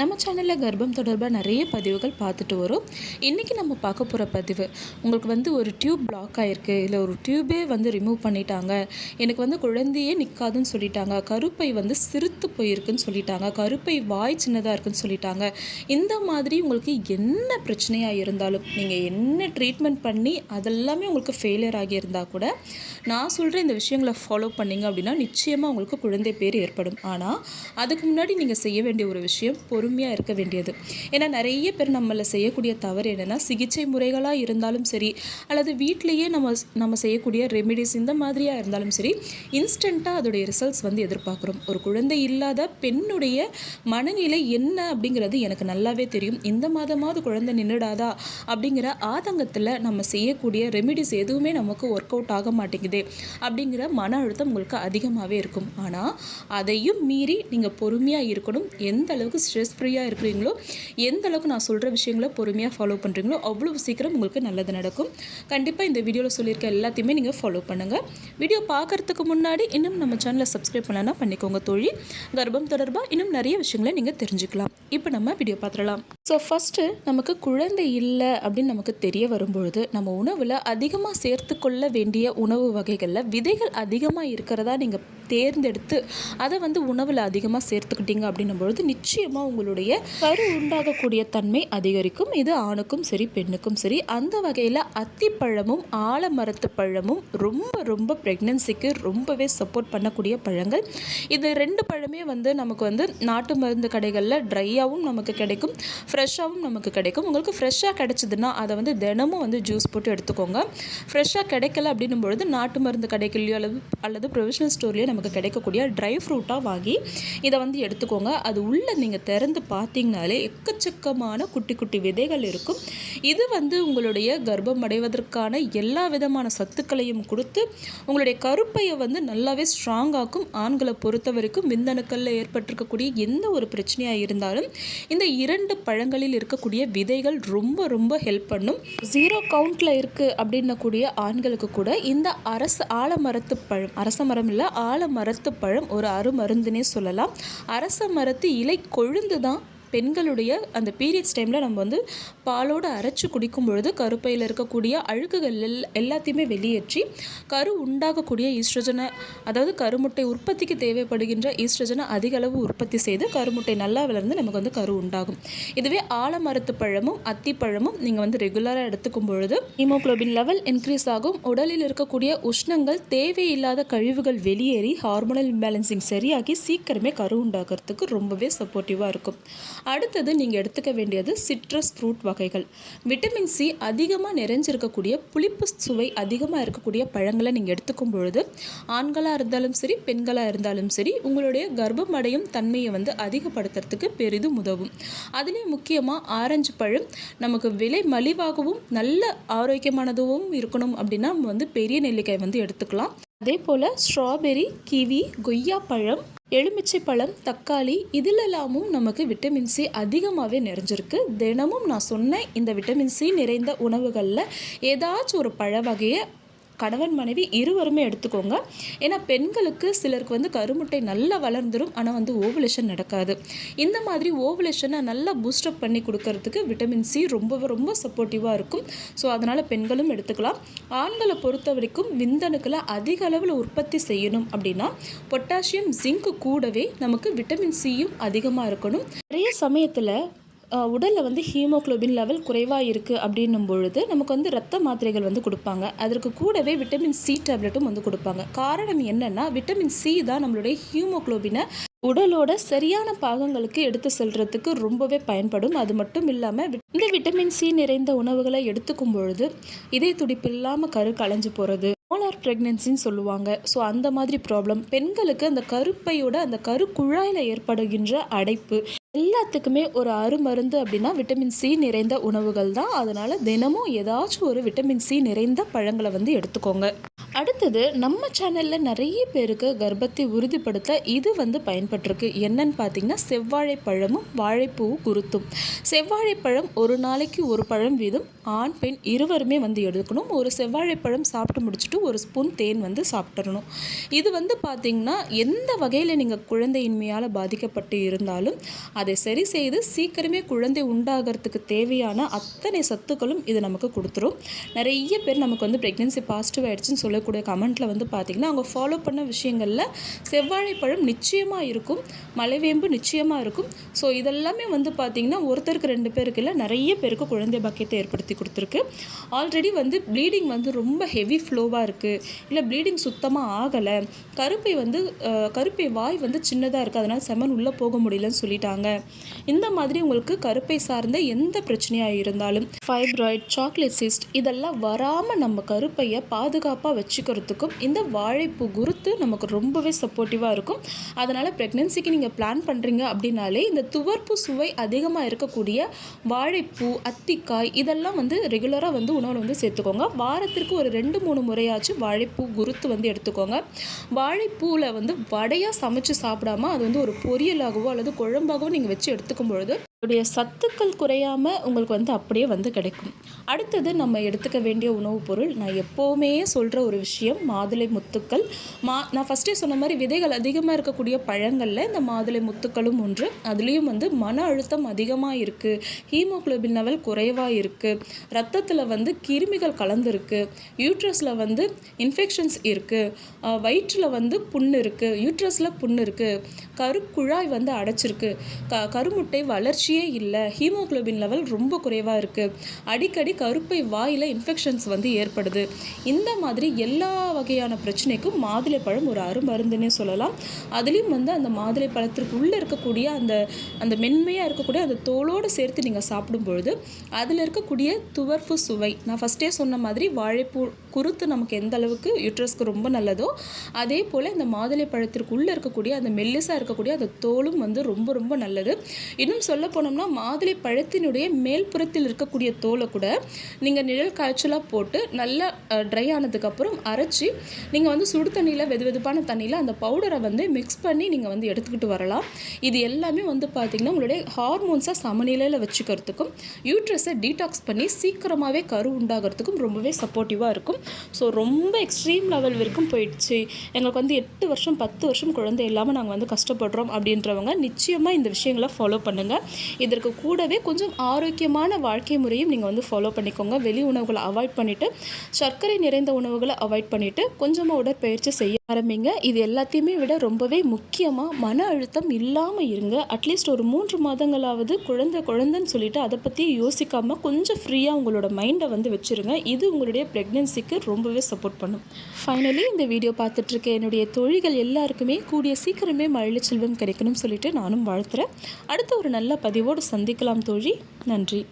நம்ம சேனலில் கர்ப்பம் தொடர்பாக நிறைய பதிவுகள் பார்த்துட்டு வரும். இன்றைக்கி நம்ம பார்க்க போகிற பதிவு உங்களுக்கு வந்து ஒரு டியூப் பிளாக் ஆகிருக்கு இல்லை ஒரு டியூபே வந்து ரிமூவ் பண்ணிட்டாங்க எனக்கு வந்து குழந்தையே நிற்காதுன்னு சொல்லிட்டாங்க கருப்பை வந்து சிறுத்து போயிருக்குன்னு சொல்லிட்டாங்க கருப்பை வாய் சின்னதாக இருக்குன்னு சொல்லிட்டாங்க. இந்த மாதிரி உங்களுக்கு என்ன பிரச்சனையாக இருந்தாலும் நீங்கள் என்ன ட்ரீட்மெண்ட் பண்ணி அதெல்லாமே உங்களுக்கு ஃபெயிலியர் ஆகியிருந்தால் கூட நான் சொல்கிற இந்த விஷயங்களை ஃபாலோ பண்ணீங்க அப்படின்னா நிச்சயமாக உங்களுக்கு குழந்தை பேர் ஏற்படும். ஆனால் அதுக்கு முன்னாடி நீங்கள் செய்ய வேண்டிய ஒரு விஷயம் பொறுமையாக இருக்க வேண்டியது. ஏன்னா நிறைய பேர் நம்மளை செய்யக்கூடிய தவறு என்னென்னா சிகிச்சை முறைகளாக இருந்தாலும் சரி அல்லது வீட்டிலேயே நம்ம நம்ம செய்யக்கூடிய ரெமிடிஸ் இந்த மாதிரியாக இருந்தாலும் சரி இன்ஸ்டண்ட்டாக அதோடைய ரிசல்ட்ஸ் வந்து எதிர்பார்க்குறோம். ஒரு குழந்தை இல்லாத பெண்ணுடைய மனநிலை என்ன அப்படிங்கிறது எனக்கு நல்லாவே தெரியும். இந்த மாதமாவது குழந்தை நின்றுடாதா அப்படிங்கிற ஆதங்கத்தில் நம்ம செய்யக்கூடிய ரெமிடிஸ் எதுவுமே நமக்கு ஒர்க் அவுட் ஆக மாட்டேங்குது அப்படிங்கிற மன அழுத்தம் உங்களுக்கு அதிகமாகவே இருக்கும். ஆனால் அதையும் மீறி நீங்கள் பொறுமையாக இருக்கணும். எந்த அளவுக்கு ஸ்ட்ரெஸ் ஃப்ரீயாக இருக்கிறீங்களோ எந்த அளவுக்கு நான் சொல்கிற விஷயங்களை பொறுமையாக ஃபாலோ பண்ணுறீங்களோ அவ்வளோ சீக்கிரம் உங்களுக்கு நல்லது நடக்கும். கண்டிப்பாக இந்த வீடியோவில் சொல்லியிருக்க எல்லாத்தையுமே நீங்கள் ஃபாலோ பண்ணுங்கள் வீடியோ பார்க்குறதுக்கு முன்னாடி இன்னும் நம்ம சேனலை சப்ஸ்கிரைப் பண்ணலன்னா பண்ணிக்கோங்க தோழி. கர்ப்பம் தொடர்பாக இன்னும் நிறைய விஷயங்களை நீங்கள் தெரிஞ்சுக்கலாம். இப்போ நம்ம வீடியோ பார்த்துடலாம். ஸோ ஃபஸ்ட்டு நமக்கு குழந்தை இல்லை அப்படின்னு நமக்கு தெரிய வரும்பொழுது நம்ம உணவில் அதிகமாக சேர்த்து கொள்ள வேண்டிய உணவு வகைகளில் விதைகள் அதிகமாக இருக்கிறதா நீங்கள் தேர்ந்தெடுத்து அதை வந்து உணவில் அதிகமாக சேர்த்துக்கிட்டீங்க அப்படின்னும் பொழுது நிச்சயமாக உங்களுக்கு உங்களுடைய கரு உண்டாகக்கூடிய தன்மை அதிகரிக்கும். இது ஆணுக்கும் சரி பெண்ணுக்கும் சரி. அந்த வகையில் அத்திப்பழமும் ஆலமரத்து பழமும் ரொம்ப ரொம்ப ப்ரெக்னென்சிக்கு ரொம்பவே சப்போர்ட் பண்ணக்கூடிய பழங்கள். இது ரெண்டு பழமே வந்து நமக்கு வந்து நாட்டு மருந்து கடைகளில் ட்ரையாகவும் நமக்கு கிடைக்கும். ஃப்ரெஷ்ஷாகவும் நமக்கு கிடைக்கும். உங்களுக்கு ஃப்ரெஷ்ஷாக கிடைச்சிதுன்னா அதை வந்து தினமும் வந்து ஜூஸ் போட்டு எடுத்துக்கோங்க. ஃப்ரெஷ்ஷாக கிடைக்கல அப்படின்னும் பொழுது நாட்டு மருந்து கடைகள்லையோ அல்லது அல்லது ப்ரொவிஷனல் ஸ்டோர்லேயோ நமக்கு கிடைக்கக்கூடிய ட்ரை ஃப்ரூட்டாக வாங்கி இதை வந்து எடுத்துக்கோங்க. அது உள்ளே நீங்கள் திறந்து பார்த்தீங்கனாலே எக்கச்சக்கமான குட்டி குட்டி விதைகள் இருக்கும். இது வந்து உங்களுடைய கர்ப்பம் அடைவதற்கான எல்லா விதமான சத்துக்களையும் கொடுத்து உங்களுடைய கருப்பையை வந்து நல்லாவே ஸ்ட்ராங்காக்கும் ஆண்களை பொறுத்த வரைக்கும் விந்தணுக்களில் ஏற்பட்டிருக்கக்கூடிய எந்த ஒரு பிரச்சனையாக இருந்தாலும் இந்த இரண்டு பழங்களில் இருக்கக்கூடிய விதைகள் ரொம்ப ரொம்ப ஹெல்ப் பண்ணும். ஜீரோ கவுண்டில் இருக்குது அப்படின்னக்கூடிய ஆண்களுக்கு கூட இந்த அரச ஆலமரத்து பழம் அரச மரம் இல்லை ஆலமரத்து பழம் ஒரு அருமருந்துனே சொல்லலாம். அரச மரத்து இலை கொழுந்து தான் பெண்களுடைய அந்த பீரியட்ஸ் டைமில் நம்ம வந்து பாலோடு அரைச்சி குடிக்கும் பொழுது கருப்பையில் இருக்கக்கூடிய அழுக்குகள் எல் எல்லாத்தையுமே வெளியேற்றி கரு உண்டாகக்கூடிய ஈஸ்ட்ரஜனை அதாவது கருமுட்டை உற்பத்திக்கு தேவைப்படுகின்ற ஈஸ்ட்ரஜனை அதிக அளவு உற்பத்தி செய்து கருமுட்டை நல்லா வளர்ந்து நமக்கு வந்து கரு உண்டாகும். இதுவே ஆலமரத்து பழமும் அத்திப்பழமும் நீங்கள் வந்து ரெகுலராக எடுத்துக்கும் பொழுது ஹீமோக்ளோபின் லெவல் இன்க்ரீஸ் ஆகும். உடலில் இருக்கக்கூடிய உஷ்ணங்கள் தேவையில்லாத கழிவுகள் வெளியேறி ஹார்மோனல் இம்பேலன்சிங் சரியாகி சீக்கிரமே கரு உண்டாகிறதுக்கு ரொம்பவே சப்போர்ட்டிவாக இருக்கும். அடுத்தது நீங்கள் எடுத்துக்க வேண்டியது சிட்ரஸ் ஃப்ரூட் வகைகள். விட்டமின் சி அதிகமாக நிறைஞ்சிருக்கக்கூடிய புளிப்பு சுவை அதிகமாக இருக்கக்கூடிய பழங்களை நீங்கள் எடுத்துக்கும் பொழுது ஆண்களாக இருந்தாலும் சரி பெண்களாக இருந்தாலும் சரி உங்களுடைய கர்ப்பம் அடையும் தன்மையை வந்து அதிகப்படுத்துறதுக்கு பெரிதும் உதவும். அதுலேயும் முக்கியமாக ஆரஞ்சு பழம் நமக்கு விலை மலிவாகவும் நல்ல ஆரோக்கியமானதுவும் இருக்கணும் அப்படின்னா நம்ம வந்து பெரிய நெல்லிக்காய் வந்து எடுத்துக்கலாம். அதே போல் ஸ்ட்ராபெரி கிவி கொய்யா பழம் எலுமிச்சை பழம் தக்காளி இதிலெல்லாமும் நமக்கு விட்டமின் சி அதிகமாகவே நிறைஞ்சிருக்கு. தினமும் நான் சொன்ன இந்த விட்டமின் சி நிறைந்த உணவுகளில் ஏதாச்சும் ஒரு பழ வகையை கணவன் மனைவி இருவருமே எடுத்துக்கோங்க. ஏன்னா பெண்களுக்கு சிலருக்கு வந்து கருமுட்டை நல்லா வளர்ந்துடும் ஆனால் வந்து ஓவலேஷன் நடக்காது. இந்த மாதிரி ஓவலேஷனை நல்லா பூஸ்டப் பண்ணி கொடுக்கறதுக்கு விட்டமின் சி ரொம்ப ரொம்ப சப்போர்ட்டிவாக இருக்கும். ஸோ அதனால் பெண்களும் எடுத்துக்கலாம். ஆண்களை பொறுத்த வரைக்கும் விந்தணுக்களை அதிக அளவில் உற்பத்தி செய்யணும் அப்படின்னா பொட்டாசியம் ஜிங்க் கூடவே நமக்கு விட்டமின் சியும் அதிகமாக இருக்கணும். நிறைய சமயத்தில் உடலில் வந்து ஹீமோக்ளோபின் லெவல் குறைவாக இருக்குது அப்படின்னும் பொழுது நமக்கு வந்து ரத்த மாத்திரைகள் வந்து கொடுப்பாங்க. அதற்கு கூடவே விட்டமின் சி டேப்லெட்டும் வந்து கொடுப்பாங்க. காரணம் என்னென்னா விட்டமின் சி தான் நம்மளுடைய ஹீமோக்ளோபினை உடலோட சரியான பாகங்களுக்கு எடுத்து செல்றதுக்கு ரொம்பவே பயன்படும். அது மட்டும் இல்லாமல் இந்த விட்டமின் சி நிறைந்த உணவுகளை எடுத்துக்கும் பொழுது இதய துடிப்பு இல்லாமல் கரு களைஞ்சு போகிறது மோலார் ப்ரெக்னென்சின்னு சொல்லுவாங்க. ஸோ அந்த மாதிரி ப்ராப்ளம் பெண்களுக்கு அந்த கருப்பையோட அந்த கரு குழாயில் ஏற்படுகின்ற அடைப்பு எல்லாத்துக்குமே ஒரு அருமருந்து அப்படின்னா விட்டமின் சி நிறைந்த உணவுகள் தான். அதனால் தினமும் ஏதாச்சும் ஒரு விட்டமின் சி நிறைந்த பழங்களை வந்து எடுத்துக்கோங்க. அடுத்தது நம்ம சேனலில் நிறைய பேருக்கு கர்ப்பத்தை உறுதிப்படுத்த இது வந்து பயன்பட்டிருக்கு. என்னன்னு பார்த்தீங்கன்னா செவ்வாழைப்பழமும் வாழைப்பூவும் குருத்தும். செவ்வாழைப்பழம் ஒரு நாளைக்கு ஒரு பழம் வீதம். ஆண் பெண் இருவருமே வந்து எடுக்கணும். ஒரு செவ்வாழைப்பழம் சாப்பிட்டு முடிச்சுட்டு ஒரு ஸ்பூன் தேன் வந்து சாப்பிட்றணும் இது வந்து பார்த்திங்கன்னா எந்த வகையில் நீங்கள் குழந்தையின்மையால் பாதிக்கப்பட்டு இருந்தாலும் அதை சரி செய்து சீக்கிரமே குழந்தை உண்டாகிறதுக்கு தேவையான அத்தனை சத்துக்களும் இது நமக்கு கொடுத்துரும். நிறைய பேர் நமக்கு வந்து ப்ரெக்னென்சி பாசிட்டிவ் ஆகிடுச்சின்னு சொல்லி வரக்கூடிய கமெண்ட்டில் வந்து பார்த்திங்கன்னா அவங்க ஃபாலோ பண்ண விஷயங்களில் செவ்வாழைப்பழம் நிச்சயமாக இருக்கும் மலைவேம்பு நிச்சயமாக இருக்கும். ஸோ இதெல்லாமே வந்து பார்த்திங்கன்னா ஒருத்தருக்கு ரெண்டு பேருக்கு இல்லை நிறைய பேருக்கு குழந்தை பாக்கியத்தை ஏற்படுத்தி கொடுத்துருக்கு. ஆல்ரெடி வந்து ப்ளீடிங் வந்து ரொம்ப ஹெவி ஃப்ளோவாக இருக்குது இல்லை ப்ளீடிங் சுத்தமாக ஆகலை. கருப்பை வந்து கருப்பை வாய் வந்து சின்னதாக இருக்குது அதனால் செமன் உள்ளே போக முடியலன்னு சொல்லிட்டாங்க. இந்த மாதிரி உங்களுக்கு கருப்பை சார்ந்த எந்த பிரச்சனையாக இருந்தாலும் ஃபைப்ராய்ட் சாக்லேட் சிஸ்ட் இதெல்லாம் வராமல் நம்ம கருப்பையை பாதுகாப்பாக வச்சு வச்சுக்கிறதுக்கும் இந்த வாழைப்பூ குருத்து நமக்கு ரொம்பவே சப்போர்ட்டிவாக இருக்கும். அதனால் ப்ரெக்னென்சிக்கு நீங்கள் பிளான் பண்ணுறீங்க அப்படின்னாலே இந்த துவர்ப்பு சுவை அதிகமாக இருக்கக்கூடிய வாழைப்பூ அத்திக்காய் இதெல்லாம் வந்து ரெகுலராக வந்து உணவில் வந்து சேர்த்துக்கோங்க. வாரத்திற்கு ஒரு ரெண்டு மூணு முறையாச்சும் வாழைப்பூ குருத்து வந்து எடுத்துக்கோங்க. வாழைப்பூவில் வந்து வடையாக சமைச்சு சாப்பிடாம அது வந்து ஒரு பொரியலாகவோ அல்லது குழம்பாகவோ நீங்கள் வச்சு எடுத்துக்கும் பொழுது அதோடைய சத்துக்கள் குறையாமல் உங்களுக்கு வந்து அப்படியே வந்து கிடைக்கும். அடுத்தது நம்ம எடுத்துக்க வேண்டிய உணவுப் பொருள் நான் எப்போவுமே சொல்கிற ஒரு விஷயம் மாதுளை முத்துக்கள். மா நான் ஃபஸ்ட்டே சொன்ன மாதிரி விதைகள் அதிகமாக இருக்கக்கூடிய பழங்களில் இந்த மாதுளை முத்துக்களும் ஒன்று. அதுலேயும் வந்து மன அழுத்தம் அதிகமாக இருக்குது ஹீமோக்ளோபின் லெவல் குறைவாக இருக்குது ரத்தத்தில் வந்து கிருமிகள் கலந்துருக்கு. யூட்ரஸில் வந்து இன்ஃபெக்ஷன்ஸ் இருக்குது வயிற்றில் வந்து புண்ணு இருக்குது யூட்ரஸில் புண்ணு இருக்குது கருக்குழாய் வந்து அடைச்சிருக்கு. க கருமுட்டை வளர்ச்சி வளர்ச்சியே இல்லை. ஹீமோக்ளோபின் லெவல் ரொம்ப குறைவாக இருக்குது அடிக்கடி கருப்பை வாயில் இன்ஃபெக்ஷன்ஸ் வந்து ஏற்படுது. இந்த மாதிரி எல்லா வகையான பிரச்சனைக்கும் மாதுளை பழம் ஒரு அருமருந்துன்னே சொல்லலாம். அதுலேயும் வந்து அந்த மாதுளை பழத்திற்கு உள்ளே இருக்கக்கூடிய அந்த அந்த மென்மையாக இருக்கக்கூடிய அந்த தோலோடு சேர்த்து நீங்கள் சாப்பிடும் பொழுது அதில் இருக்கக்கூடிய துவர்ப்பு சுவை நான் ஃபஸ்ட்டே சொன்ன மாதிரி வாழைப்பூ குருத்து நமக்கு எந்த அளவுக்கு யூட்ரஸ்க்கு ரொம்ப நல்லதோ அதே போல் இந்த மாதுளை பழத்திற்கு உள்ளே இருக்கக்கூடிய அந்த மெல்லிசாக இருக்கக்கூடிய அந்த தோலும் வந்து ரொம்ப ரொம்ப நல்லது. இன்னும் சொல்ல போனோம்னா மாதுளை பழத்தினுடைய மேல் புறத்தில் இருக்கக்கூடிய தோலை கூட நீங்கள் நிழல் காய்ச்சலாக போட்டு நல்லா ட்ரை ஆனதுக்கப்புறம் அரைச்சி நீங்கள் வந்து சுடு தண்ணியில் வெது வெதுப்பான தண்ணியில் அந்த பவுடரை வந்து மிக்ஸ் பண்ணி நீங்கள் வந்து எடுத்துக்கிட்டு வரலாம். இது எல்லாமே வந்து பார்த்திங்கன்னா உங்களுடைய ஹார்மோன்ஸை சமநிலையில் வச்சுக்கிறதுக்கும் யூட்ரஸை டீடாக்ஸ் பண்ணி சீக்கிரமாகவே கரு உண்டாகிறதுக்கும் ரொம்பவே சப்போர்ட்டிவாக இருக்கும். ஸோ ரொம்ப எக்ஸ்ட்ரீம் லெவல் வரைக்கும் போயிடுச்சு. எங்களுக்கு வந்து எட்டு வருஷம் பத்து வருஷம் குழந்தை இல்லாமல் நாங்கள் வந்து கஷ்டப்படுறோம் அப்படின்றவங்க நிச்சயமாக இந்த விஷயங்களை ஃபாலோ பண்ணுங்கள் இதற்கு கூடவே கொஞ்சம் ஆரோக்கியமான வாழ்க்கை முறையும் நீங்கள் வந்து ஃபாலோ பண்ணிக்கோங்க. வெளி உணவுகளை அவாய்ட் பண்ணிவிட்டு சர்க்கரை நிறைந்த உணவுகளை அவாய்ட் பண்ணிவிட்டு கொஞ்சமாக உடற்பயிற்சி செய்ய ஆரம்பிங்க. இது எல்லாத்தையுமே விட ரொம்பவே முக்கியமாக மன அழுத்தம் இல்லாமல் இருங்க. அட்லீஸ்ட் ஒரு மூன்று மாதங்களாவது குழந்தை குழந்தைன்னு சொல்லிட்டு அதை பற்றி யோசிக்காமல் கொஞ்சம் ஃப்ரீயாக உங்களோட மைண்டை வந்து வச்சுருங்க. இது உங்களுடைய ப்ரெக்னென்சிக்கு ரொம்பவே சப்போர்ட் பண்ணும். ஃபைனலி இந்த வீடியோ பார்த்துட்ருக்க என்னுடைய தொழில்கள் எல்லாருக்குமே கூடிய சீக்கிரமே மழலை செல்வம் கிடைக்கணும்னு சொல்லிட்டு நானும் வாழ்த்துறேன். அடுத்த ஒரு நல்ல பதிவு நிறைவோடு சந்திக்கலாம் தோழி. நன்றி.